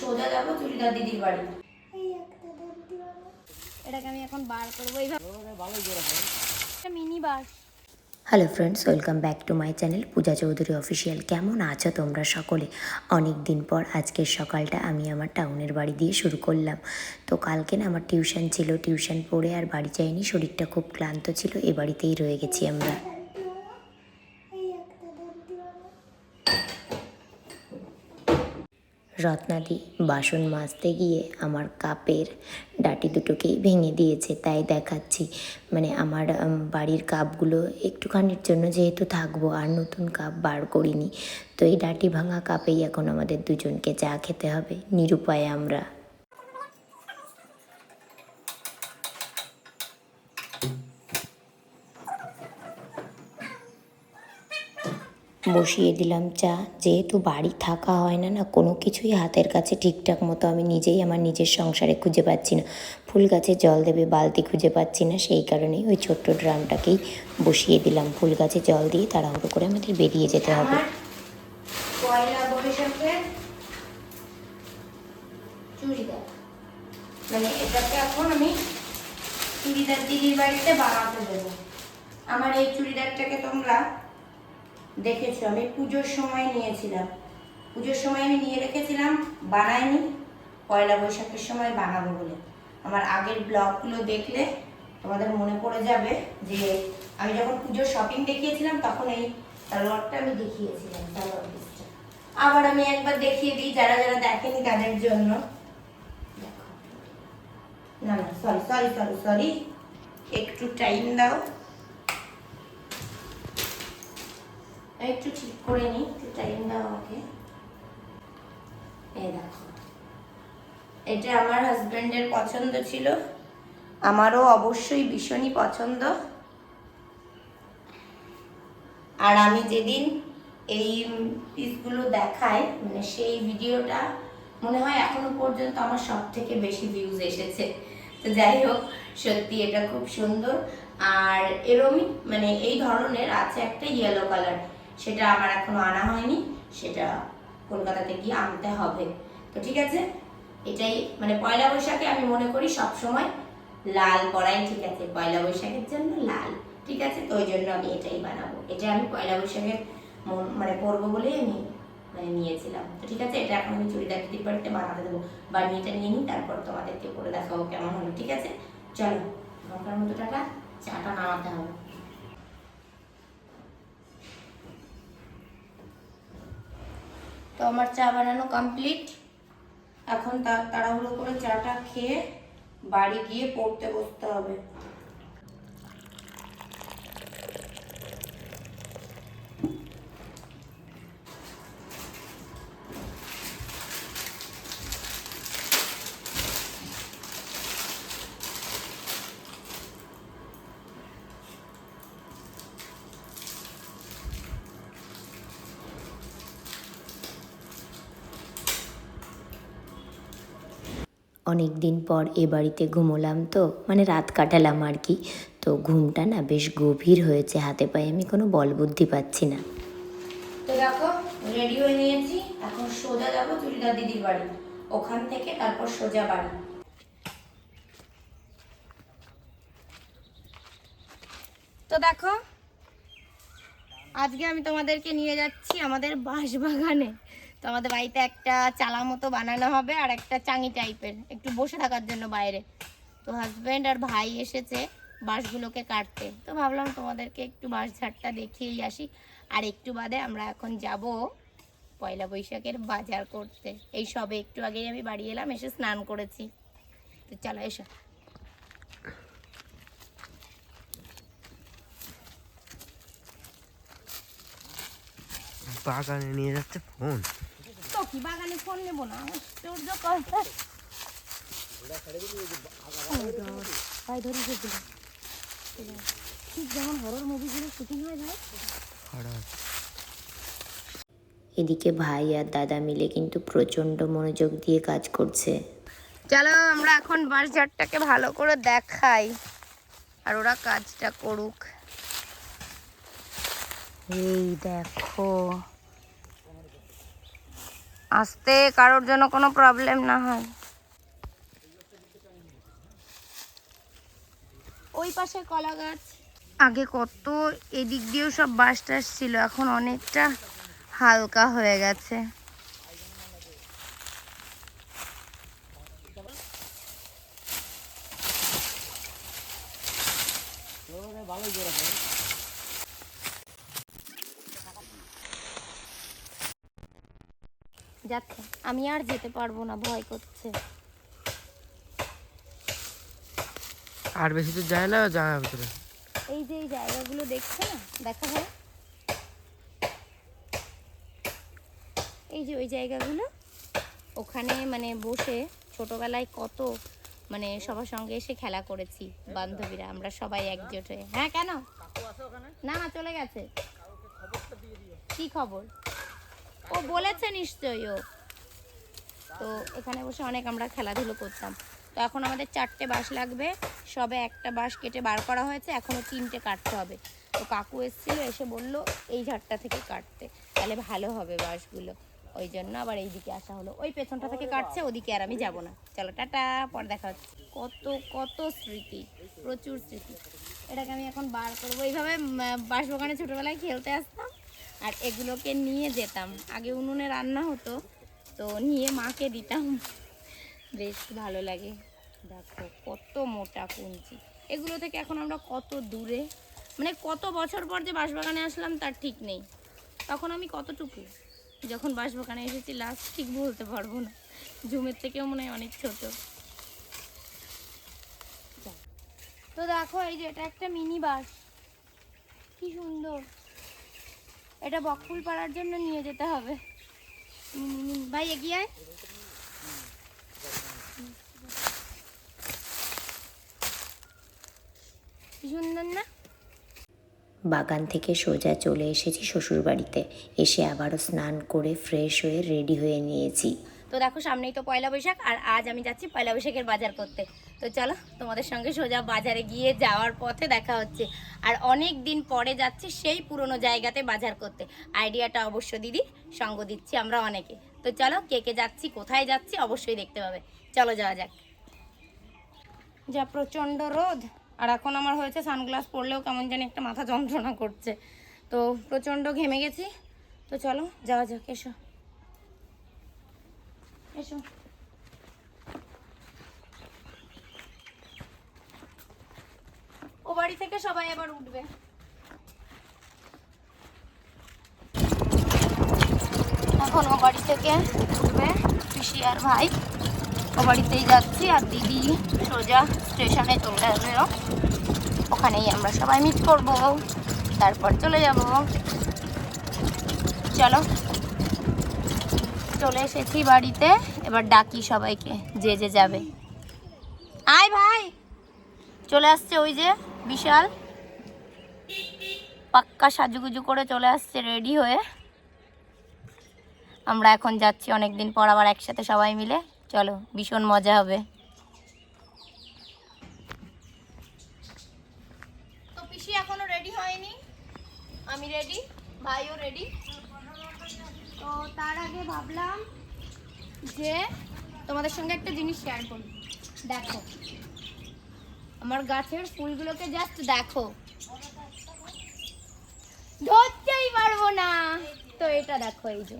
সোজা যাব চুড়িদার দিদির বাড়ি। এটাকে আমি এখন বার করব। এইভাবে mini bus hello friends welcome back to my channel Puja Chowdhury official কেমন আছো তোমরা সকলে? অনেক দিন পর আজকের সকালটা আমি আমার টাউনের বাড়ি দিয়ে শুরু করলাম। তো কালকে না আমার টিউশন ছিল টিউশন পড়ে আর বাড়ি যাইনি শরীরটা খুব ক্লান্ত ছিল এ বাড়িতেই রয়ে গেছি আমরা। রত্নাদি বাসন মাজতে গিয়ে আমার কাপের ডাটি দুটোকেই ভেঙে দিয়েছে, তাই দেখাচ্ছি। মানে আমার বাড়ির কাপগুলো একটুখানির জন্য যেহেতু থাকব, আর নতুন কাপ বার করিনি। তো এই ডাটি ভাঙা কাপেই এখন আমাদের দুজনকে চা খেতে হবে, নিরুপায় আমরা। বসিয়ে দিলাম চা। যেহেতু বাড়ি থাকা হয় না না, কোনো কিছুই হাতের কাছে ঠিকঠাক মতো আমি নিজেই আমার নিজের সংসারে খুঁজে পাচ্ছি না। ফুল গাছে জল দেবে, বালতি খুঁজে পাচ্ছি না, সেই কারণেই ওই ছোট্ট ড্রামটাকেই বসিয়ে দিলাম। ফুল গাছে জল দিয়ে তাড়াহুড়ো করে আমাদের বেরিয়ে যেতে হবে। মানে এটাকে এখন আমি চুড়িদার দিদির বাড়িতে বানাতে দেবো। আমার এই চুড়িদারটাকে তোমরা দেখেছ, আমি পুজোর সময় নিয়েছিলাম। পুজোর সময় আমি নিয়ে রেখেছিলাম, বানাইনি। পয়লা বৈশাখের সময় বানাবো বলে। আমার আগের ব্লগগুলো দেখলে তোমাদের মনে পড়ে যাবে যে আমি যখন পুজোর শপিং দেখিয়েছিলাম, তখন এই সালোয়ারটা আমি দেখিয়েছিলাম আবার আমি একবার দেখিয়ে দিই, যারা যারা দেখেনি তাদের জন্য। না না সরি সরি সরি সরি একটু টাইম দাও। একটু ঠিক করে নিই, একটু টাইম দাও আমাকে। এই দেখো। এটা আমার হাজবেন্ডের পছন্দ ছিল। আমারও অবশ্যই ভীষণই পছন্দ। আর আমি যেদিন এই পিসগুলো দেখাই মানে সেই ভিডিওটা মনে হয় এখনও পর্যন্ত আমার সব থেকে বেশি ভিউজ এসেছে। তো যাই হোক, সত্যি এটা খুব সুন্দর। আর এরমই মানে এই ধরনের আছে একটা ইয়েলো কালার সেটা আমার এখনও আনা হয়নি, সেটা কলকাতাতে গিয়ে আনতে হবে। তো ঠিক আছে, এটাই মানে পয়লা বৈশাখে আমি মনে করি সব সময় লাল পরাই ঠিক আছে, পয়লা বৈশাখের জন্য লাল, ঠিক আছে? তো ওই জন্য আমি এটাই বানাবো। এটা আমি পয়লা বৈশাখের মন- পরবো বলেই আমি মানে নিয়েছিলাম। তো ঠিক আছে, এটা এখন আমি চুড়িদার দিদির বাড়িতে বানাতে দেবো? বানিয়ে এটা নিয়ে নিই, তারপর তোমাদেরকে করে দেখাবো কেমন হলো, ঠিক আছে? চলো নটার মতো টাকা চাটা নামাতে হবে। তো আমার চা বানানো কমপ্লিট এখন তাড়াহুড়ো করে চাটা খেয়ে বাড়ি গিয়ে পড়তে বসতে হবে। অনেক দিন পর এ বাড়িতে ঘুমোলাম তো মানে রাত কাটালাম আর কি। তো ঘুমটা না বেশ গভীর হয়েছে হাতে পায়ে, আমি কোনো বল বুদ্ধি পাচ্ছি না। তো দেখো রেডি হয়ে নিয়েছি। এখন সোজা যাব চুড়িদার দিদির বাড়ি। ওখান থেকে তারপর সোজা বাড়ি। তো দেখো, আজকে আমি তোমাদেরকে নিয়ে যাচ্ছি আমাদের বাঁশ বাগানে তো আমাদের বাড়িতে একটা চালা মতো বানানো হবে আর একটা চাঙি টাইপের, একটু বসে থাকার জন্য বাইরে। তো হাজব্যান্ড আর ভাই এসেছে বাঁশগুলোকে কাটতে। তো ভাবলাম তোমাদেরকে একটু বাঁশ ঝাড়টা দেখিয়েই আসি। আর একটু বাদে আমরা এখন যাব পয়লা বৈশাখের বাজার করতে। এই সবে একটু আগেই আমি বাড়ি এলাম, এসে স্নান করেছি। তো চলো, এসো। বাগানে নিয়ে যাচ্ছে ফোন তো কি বাগানে ফোন নেব না? আশ্চর্য কথা ভাই ধরে ঠিক যেমন হরর মুভিগুলো শুটিং হয় ভাই এদিকে ভাই আর দাদা মিলে কিন্তু প্রচণ্ড মনোযোগ দিয়ে কাজ করছে। চলো আমরা এখন বাঁশঝাড়টাকে ভালো করে দেখাই। আর ওরা কাজটা করুক। এই দেখো। আসতে কারোর জন্য কোনো প্রবলেম না হয়। ওই পাশে কলা গাছ। আগে কত এদিক দিয়েও সব বাস টাস ছিল এখন অনেকটা হালকা হয়ে গেছে। যাচ্ছে। আমি আর যেতে পারব না ভয় করছে। আর বেশি তো যায় না যায় ভিতরে? এই যে এই জায়গাগুলো দেখছ না? দেখা হয় এই যে ওই জায়গাগুলো ওখানে মানে বসে ছোটবেলায় কত মানে সবার সঙ্গে এসে খেলা করেছি বান্ধবীরা আমরা সবাই একজোট হয়ে। হ্যাঁ কেন? না না চলে গেছে। কি খবর? ও বলেছে নিশ্চয়ই ও। তো এখানে বসে অনেক আমরা খেলাধুলো করতাম। তো এখন আমাদের চারটে বাঁশ লাগবে। সবে একটা বাঁশ কেটে বার করা হয়েছে। এখনও তিনটে কাটতে হবে। তো কাকু এসেছিল, এসে বলল, এই ঝাড়টা থেকে কাটতে। তাহলে ভালো হবে বাঁশগুলো ওই জন্য আবার এইদিকে আসা হলো। ওই পেছনটা থেকে কাটছে, ওদিকে আর আমি যাব না। চলো, টাটা, পর দেখা হচ্ছে। কত কত স্মৃতি, প্রচুর স্মৃতি। এটাকে আমি এখন বার করব। এইভাবে বাঁশ বাগানে ছোটোবেলায় খেলতে আসতাম। আর এগুলোকে নিয়ে যেতাম। আগে উনুনে রান্না হতো, তো নিয়ে মাকে দিতাম। বেশ ভালো লাগে। দেখো কত মোটা কুঞ্চি। এগুলো থেকে এখন আমরা কত দূরে মানে কত বছর পর যে বাঁশবাগানে আসলাম তার ঠিক নেই। তখন আমি কতটুকু? যখন বাঁশবাগানে এসেছি লাস্ট ঠিক বলতে পারব না। জুমের থেকেও মনে হয় অনেক ছোট। তো দেখো, এই যে এটা একটা মিনি বাস কি সুন্দর। এটা বকফুল পাড়ার জন্য নিয়ে যেতে হবে। ভাই, এগিয়ে আয়। সুন্দর না? বাগান থেকে সোজা চলে এসেছি শ্বশুরবাড়িতে। এসে আবারও স্নান করে ফ্রেশ হয়ে রেডি হয়ে নিয়েছি। তো দেখো, সামনেই তো পয়লা বৈশাখ, আর আজ আমি যাচ্ছি পয়লা বৈশাখের বাজার করতে। তো চলো, তোমাদের সঙ্গে সোজা বাজারে গিয়ে যাওয়ার পথে দেখা হচ্ছে। আর অনেক দিন পরে যাচ্ছি সেই পুরনো জায়গাতে বাজার করতে। আইডিয়াটা অবশ্য দিদি, সঙ্গ দিচ্ছি আমরা অনেকে। তো চলো, কে কে যাচ্ছি, কোথায় যাচ্ছি, অবশ্যই দেখতে পাবে। চলো যাওয়া যাক। যা প্রচণ্ড রোদ। আর এখন আমার হয়েছে সানগ্লাস পরলেও কেমন জানি একটা মাথা যন্ত্রণা করছে। তো প্রচণ্ড ঘেমে গেছি। তো চলো, যাওয়া যাক, এসো। এসো। ও বাড়ি থেকে সবাই আবার উঠবে। এখন ও বাড়ি থেকে উঠবে পিসি আর ভাই। ও বাড়িতেই যাচ্ছি আর দিদি সোজা স্টেশনে চলে আসবে। ওখানেই আমরা সবাই মিট করব। তারপর চলে যাব। চলো। চলে এসেছি বাড়িতে। এবার ডাকি সবাইকে, যে যে যাবে। আয় ভাই! চলে আসছে ওই যে বিশাল। পাক্কা সাজুগুজু করে চলে আসছে রেডি হয়ে। আমরা এখন যাচ্ছি অনেক দিন পর আবার একসাথে সবাই মিলে। চলো, ভীষণ মজা হবে। রেডি হয়নি। আমি রেডি, ভাইও রেডি। তো তার আগে ভাবলাম যে তোমাদের সঙ্গে একটা জিনিস শেয়ার করি। দেখো, আমার গাছের ফুলগুলোকে জাস্ট দেখো। ধরতেই পারব না। তো এটা দেখো এই যে।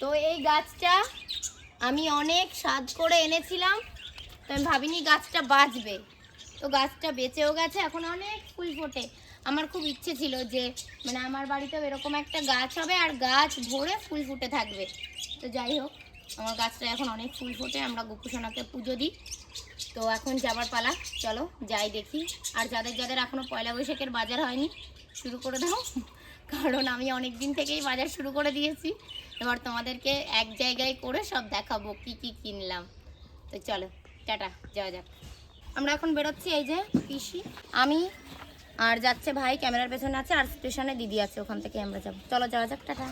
তো এই গাছটা আমি অনেক স্বাদ করে এনেছিলাম। তো আমি ভাবিনি গাছটা বাঁচবে তো গাছটা বেঁচেও গেছে, এখন অনেক ফুল ফোটে। আমার খুব ইচ্ছে ছিল যে মানে আমার বাড়িতেও এরকম একটা গাছ হবে আর গাছ ভরে ফুল ফুটে থাকবে। তো যাই হোক, আমার গাছটা এখন অনেক ফুল ফোটে, আমরা গোপুসোনাকে পুজো দিই। তো এখন যাবার পালা, চলো যাই দেখি। আর যাদের যাদের এখনও পয়লা বৈশাখের বাজার হয়নি, শুরু করে দাও। কারণ আমি অনেক দিন থেকেই বাজার শুরু করে দিয়েছি। এবার তোমাদেরকে এক জায়গায় করে সব দেখাবো কি কি কিনলাম। তো চলো, টাটা, যাওয়া যাক। আমরা এখন বেরোচ্ছি, এই যে পিসি, আমি আর যাচ্ছে ভাই, ক্যামেরার পেছনে আছে, আর স্টেশনে দিদি আছে, ওখান থেকে আমরা যাব। চলো, যাওয়া যাক, টাটা।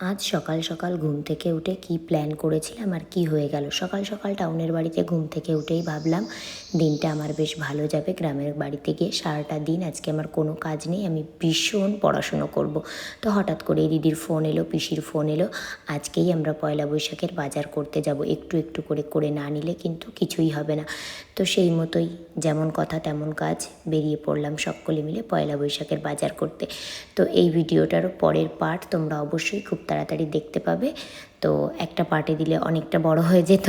আজ সকাল সকাল ঘুম থেকে উঠে কি প্ল্যান করেছিলাম আর কি হয়ে গেল? সকাল সকাল টাউনের বাড়িতে ঘুম থেকে উঠেই ভাবলাম, দিনটা আমার বেশ ভালো যাবে। গ্রামের বাড়িতে গিয়ে সারাটা দিন আজকে আমার কোনো কাজ নেই, আমি ভীষণ পড়াশুনো করব। তো হঠাৎ করে দিদির ফোন এলো, পিসির ফোন এলো, আজকেই আমরা পয়লা বৈশাখের বাজার করতে যাব। একটু একটু করে করে না নিলে কিন্তু কিছুই হবে না। তো সেই মতোই যেমন কথা তেমন কাজ, বেরিয়ে পড়লাম সকলে মিলে পয়লা বৈশাখের বাজার করতে। তো এই ভিডিওটারও পরের পার্ট তোমরা অবশ্যই খুব তাড়াতাড়ি দেখতে পাবে। তো একটা পার্টি দিলে অনেকটা বড় হয়ে যেত।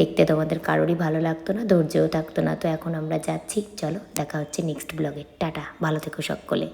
দেখতে তোমাদের কারোরই ভালো লাগতো না, ধৈর্যও থাকতো না। তো এখন আমরা যাচ্ছি। চলো, দেখা হচ্ছে নেক্সট ব্লগে টাটা, ভালো থেকো সকলে।